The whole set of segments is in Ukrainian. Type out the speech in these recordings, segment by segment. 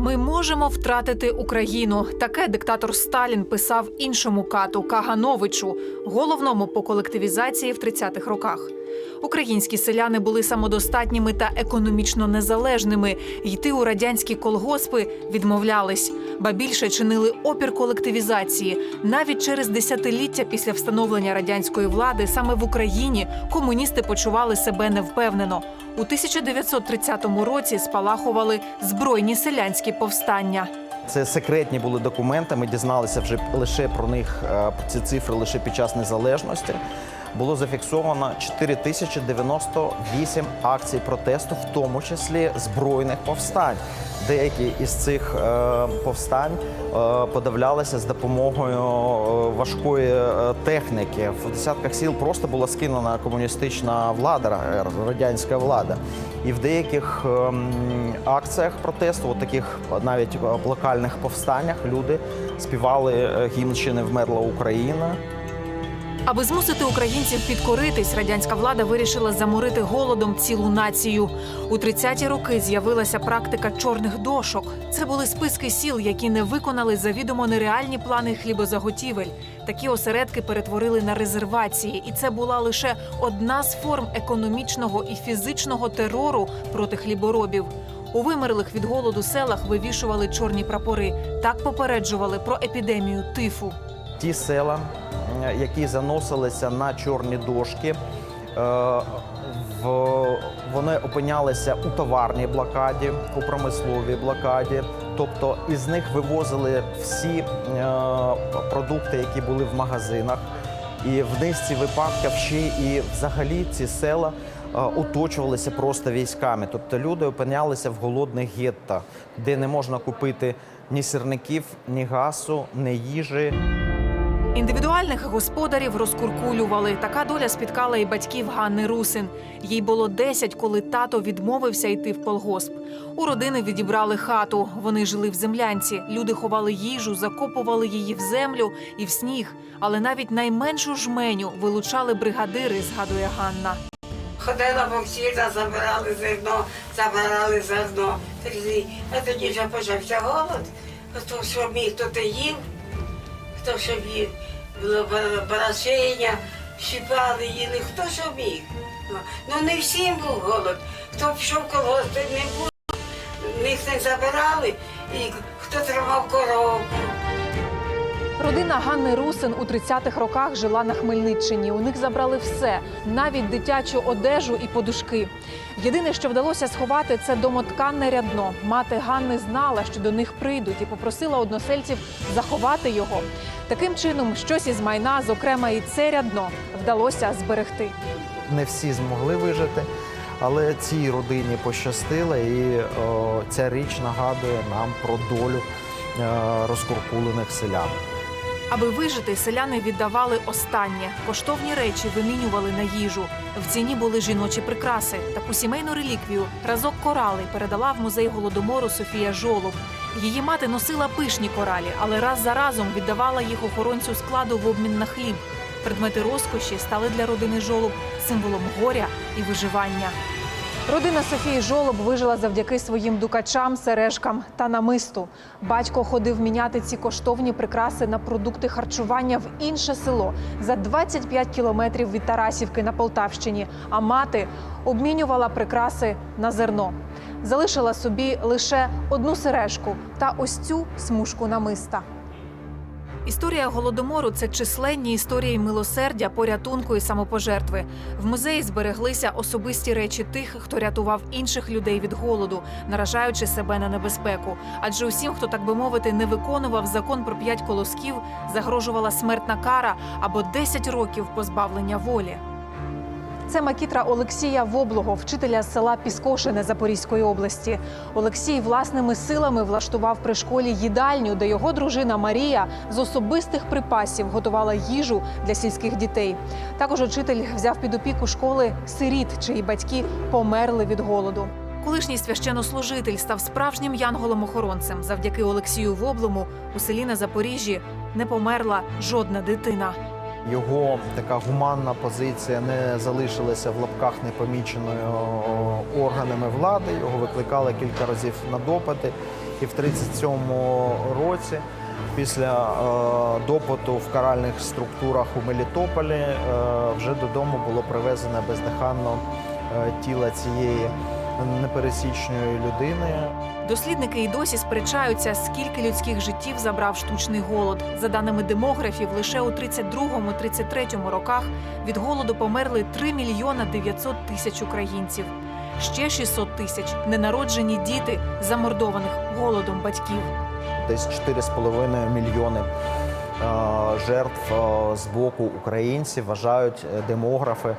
Ми можемо втратити Україну. Таке диктатор Сталін писав іншому кату Кагановичу, головному по колективізації в 30-х роках. Українські селяни були самодостатніми та економічно незалежними. Йти у радянські колгоспи відмовлялись, ба більше чинили опір колективізації. Навіть через десятиліття після встановлення радянської влади саме в Україні комуністи почували себе невпевнено. У 1930 році спалахували збройні селянські повстання. Це секретні були документи. Ми дізналися вже лише про них е, ці цифри лише під час незалежності. Було зафіксовано 4098 акцій протесту, в тому числі збройних повстань. Деякі із цих е, повстань е, подавлялися з допомогою е, важкої техніки. В десятках сіл просто була скинена комуністична влада, радянська влада. І в деяких ем, акціях протесту, от таких навіть локальних повстаннях, люди співали гімн «Ще не вмерла Україна. Аби змусити українців підкоритись, радянська влада вирішила заморити голодом цілу націю. У 30-ті роки з'явилася практика чорних дошок. Це були списки сіл, які не виконали завідомо нереальні плани хлібозаготівель. Такі осередки перетворили на резервації, і це була лише одна з форм економічного і фізичного терору проти хліборобів. У вимерлих від голоду селах вивішували чорні прапори. Так попереджували про епідемію тифу. Ті села, які заносилися на чорні дошки, е, вони опинялися у товарній блокаді, у промисловій блокаді. Тобто із них вивозили всі е, продукти, які були в магазинах. І в низці випадків ще і взагалі ці села е, оточувалися просто військами. Тобто люди опинялися в голодних гетто, де не можна купити ні сірників, ні газу, ні їжі. Індивідуальних господарів розкуркулювали. Така доля спіткала і батьків Ганни Русин. Їй було 10, коли тато відмовився йти в колгосп. У родини відібрали хату. Вони жили в землянці. Люди ховали їжу, закопували її в землю і в сніг. Але навіть найменшу жменю вилучали бригадири, згадує Ганна. Ходила по всіх, забирали зерно, забирали зерно. А тоді вже почався голод. Хто що міг, то ти їв, хто що міг, було бар- барашення, щипали, їли, хто що міг. Ну, Ну не всім був голод. Хто пішов колгосп, не був, них не забирали, і хто тримав корову. Родина Ганни Русин у 30-х роках жила на Хмельниччині. У них забрали все, навіть дитячу одежу і подушки. Єдине, що вдалося сховати, це домотканне рядно. Мати Ганни знала, що до них прийдуть, і попросила односельців заховати його. Таким чином, щось із майна, зокрема і це рядно, вдалося зберегти. Не всі змогли вижити, але цій родині пощастило, і о, ця річ нагадує нам про долю е, розкуркулених селян. Аби вижити, селяни віддавали останнє. Коштовні речі вимінювали на їжу. В ціні були жіночі прикраси. Таку сімейну реліквію разок корали передала в музей голодомору Софія Жолоб. Її мати носила пишні коралі, але раз за разом віддавала їх охоронцю складу в обмін на хліб. Предмети розкоші стали для родини Жолоб символом горя і виживання. Родина Софії Жолоб вижила завдяки своїм дукачам, сережкам та намисту. Батько ходив міняти ці коштовні прикраси на продукти харчування в інше село за 25 кілометрів від Тарасівки на Полтавщині. А мати обмінювала прикраси на зерно. Залишила собі лише одну сережку та ось цю смужку намиста. Історія голодомору це численні історії милосердя, порятунку і самопожертви. В музеї збереглися особисті речі тих, хто рятував інших людей від голоду, наражаючи себе на небезпеку. Адже усім, хто так би мовити, не виконував закон про п'ять колосків, загрожувала смертна кара або 10 років позбавлення волі. Це макітра Олексія Воблого, вчителя села Піскошине Запорізької області. Олексій власними силами влаштував при школі їдальню, де його дружина Марія з особистих припасів готувала їжу для сільських дітей. Також учитель взяв під опіку школи сиріт, чиї батьки померли від голоду. Колишній священнослужитель став справжнім янголом-охоронцем. Завдяки Олексію Воблому у селі на Запоріжжі не померла жодна дитина. Його така гуманна позиція не залишилася в лапках непоміченою органами влади. Його викликали кілька разів на допити. І в 37-му році, після е, допиту в каральних структурах у Мелітополі, е, вже додому було привезено бездиханно е, тіло цієї непересічної людини. Дослідники і досі сперечаються, скільки людських життів забрав штучний голод. За даними демографів, лише у 32-33 роках від голоду померли 3 мільйона 900 тисяч українців. Ще 600 тисяч ненароджені діти, замордованих голодом батьків. десь 4,5 мільйони е, жертв е, з боку українців вважають е, демографи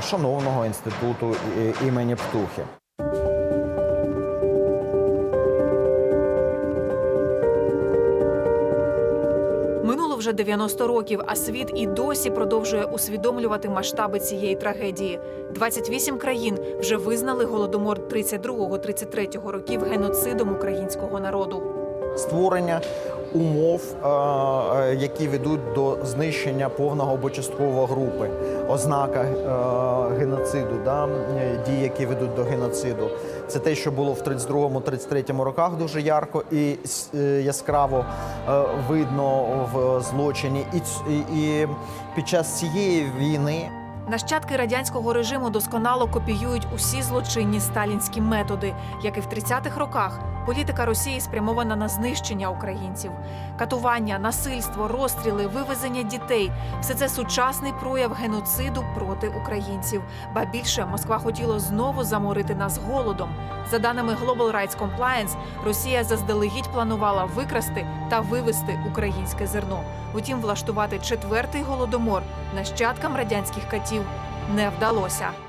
шановного інституту імені Птухи. Вже 90 років, а світ і досі продовжує усвідомлювати масштаби цієї трагедії. 28 країн вже визнали голодомор 32-33 років геноцидом українського народу. Створення умов, які ведуть до знищення повного або часткового групи, ознака е, геноциду, да, дії, які ведуть до геноциду. Це те, що було в 32-33 роках дуже ярко і е, яскраво видно в злочині. І, і під час цієї війни Нащадки радянського режиму досконало копіюють усі злочинні сталінські методи, як і в 30-х роках. Політика Росії спрямована на знищення українців, катування, насильство, розстріли, вивезення дітей все це сучасний прояв геноциду проти українців. Ба більше Москва хотіла знову заморити нас голодом. За даними Global Rights Compliance, Росія заздалегідь планувала викрасти та вивезти українське зерно. Утім, влаштувати четвертий голодомор нащадкам радянських катів не вдалося.